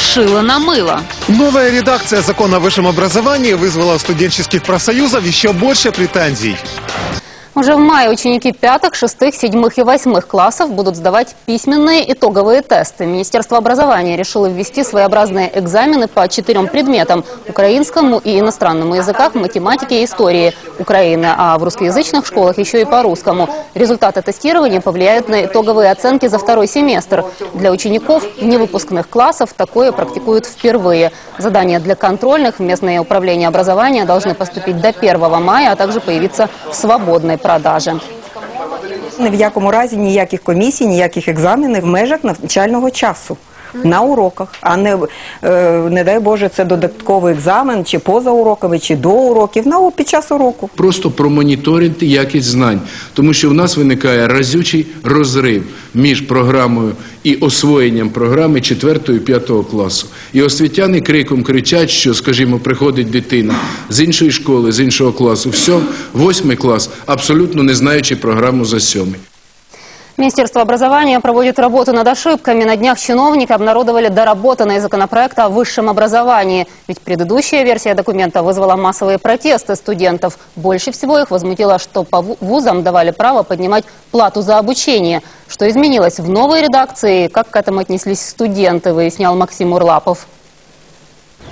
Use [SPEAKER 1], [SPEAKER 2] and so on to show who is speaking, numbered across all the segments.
[SPEAKER 1] шило на мыло.
[SPEAKER 2] Новая редакция закона о высшем образовании вызвала у студенческих профсоюзов еще больше претензий.
[SPEAKER 1] Уже в мае ученики пятых, шестых, седьмых и восьмых классов будут сдавать письменные итоговые тесты. Министерство образования решило ввести своеобразные экзамены по четырем предметам – украинскому и иностранному языках, математике и истории Украины, а в русскоязычных школах еще и по русскому. Результаты тестирования повлияют на итоговые оценки за второй семестр. Для учеников невыпускных классов такое практикуют впервые. Задания для контрольных в местное управление образования должны поступить до 1 мая, а также появиться в свободной продаже.
[SPEAKER 3] Ні в якому разі ніяких комісій, ніяких екзаменів в межах навчального часу. На уроках, а не, е, не дай Боже, це додатковий екзамен, чи поза уроками, чи до уроків, на під час уроку.
[SPEAKER 4] просто промоніторити якість знань, тому що в нас виникає разючий розрив між програмою і освоєнням програми 4 і 5 класу. І освітяни криком кричать, що, скажімо, приходить дитина з іншої школи, з іншого класу, все, восьмий клас, абсолютно не знаючи програму за сьомий.
[SPEAKER 1] Министерство образования проводит работу над ошибками. На днях чиновники обнародовали доработанный законопроект о высшем образовании. Ведь предыдущая версия документа вызвала массовые протесты студентов. Больше всего их возмутило, что по ву- вузам давали право поднимать плату за обучение. Что изменилось в новой редакции как к этому отнеслись студенты, выяснял Максим Урлапов.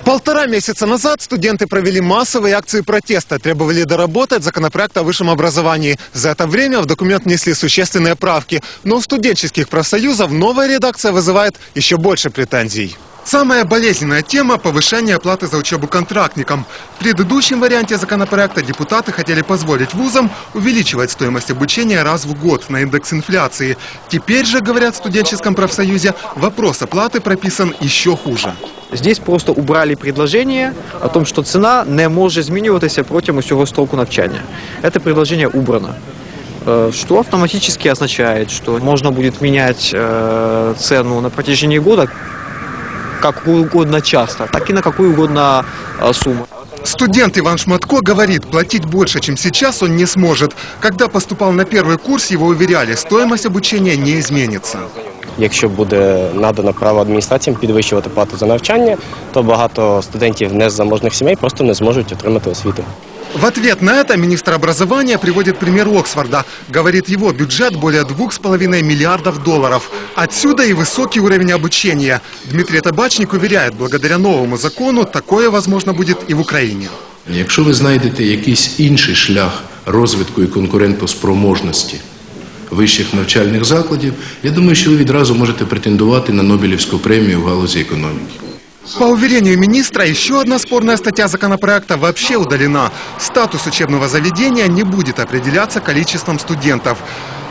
[SPEAKER 2] Полтора месяца назад студенты провели массовые акции протеста, требовали доработать законопроект о высшем образовании. За это время в документ внесли существенные правки, но у студенческих профсоюзов новая редакция вызывает еще больше претензий. Самая болезненная тема – повышение оплаты за учебу контрактникам. В предыдущем варианте законопроекта депутаты хотели позволить вузам увеличивать стоимость обучения раз в год на индекс инфляции. Теперь же, говорят в студенческом профсоюзе, вопрос оплаты прописан еще хуже.
[SPEAKER 5] Здесь просто убрали предложение о том, что цена не може змінюватися протягом усього строку навчання. Это предложение убрано. Э, Что автоматически означает, что можно будет менять э, цену на протяжении года как угодно часто, так и на какую угодно э, сумму.
[SPEAKER 2] Студент Иван Шматко говорит, платить больше, чем сейчас он не сможет. Когда поступал на первый курс, его уверяли, стоимость обучения не изменится.
[SPEAKER 6] Якщо буде надано право адміністраціям підвищувати плату за навчання, то багато студентів незаможних сімей просто не зможуть отримати освіту.
[SPEAKER 2] В ответ на это министр образования приводит пример Оксфорда. Говорит, его бюджет более 2,5 миллиардов долларов. Отсюда и высокий уровень обучения. Дмитрий Табачник уверяет, благодаря новому закону такое возможно будет и в Украине.
[SPEAKER 4] Якщо ви знайдете якийсь інший шлях розвитку і конкурентоспроможності вищих навчальних закладів, я думаю, що ви відразу можете претендувати на Нобелівську премію в галузі економіки.
[SPEAKER 2] По уверению министра, еще одна спорная статья законопроекта вообще удалена. Статус учебного заведения не будет определяться количеством студентов.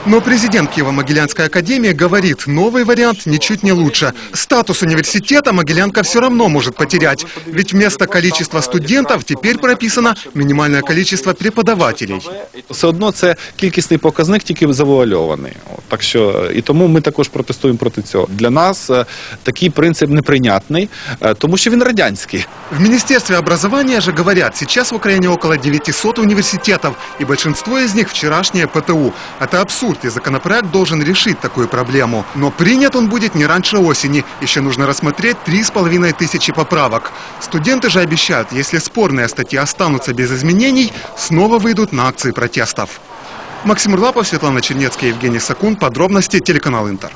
[SPEAKER 2] Но президент Киево-Могилянской академии говорит, новый вариант ничуть не лучше. Статус университета Могилянка все равно может потерять. Ведь вместо количества студентов теперь прописано минимальное количество преподавателей.
[SPEAKER 7] Все одно це кількісний показник, тільки завуальований. От, Так що і тому ми також протестуємо проти цього. Для нас е, такий принцип неприйнятний, е, тому що він радянський.
[SPEAKER 2] В Министерстве образования же говорят, сейчас в Украине около 900 университетов, и большинство из них вчерашнее ПТУ. Это абсурд, и законопроект должен решить такую проблему. Но принят он будет не раньше осени. Еще нужно рассмотреть 3,5 тысячи поправок. Студенты же обещают, если спорные статьи останутся без изменений, снова выйдут на акции протестов. Максим Урлапов, Светлана Чернецкая, Евгений Сакун. Подробности телеканал Интер.